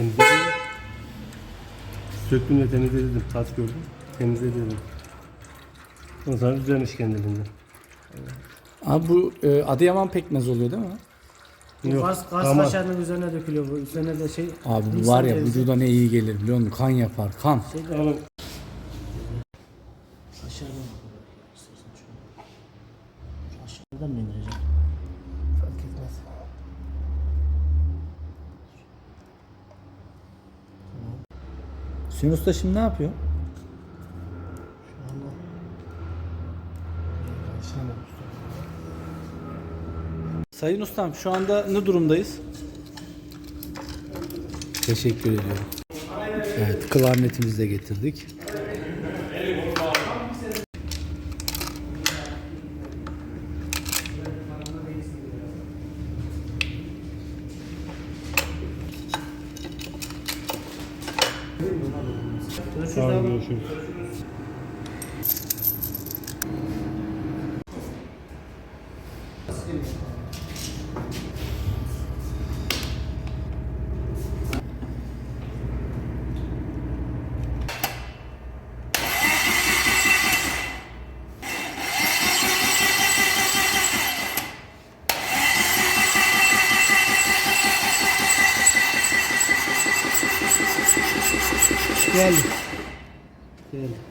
Temizledim. Söktüm de temizledim. Tat gördüm. Temizledim. Ondan sonra düzelmiş kendiliğinden. Abi bu e, Adıyaman pekmez oluyor değil mi? Yok, Kars, Kars ama- kaşarının üzerine dökülüyor bu. Üzerine de şey... Abi bu var ya cevizi. vücuda ne iyi gelir biliyor musun? Kan yapar kan. Oğlum Aşağıdan istersen şöyle. Şu Aşağıdan mı indireceğim? Hüseyin Usta şimdi ne yapıyor? Sayın Ustam şu anda ne durumdayız? Teşekkür ediyorum. Evet klarnetimizi de getirdik. Görüşürüz olun, abi. görüşürüz. Geldi. Geldi.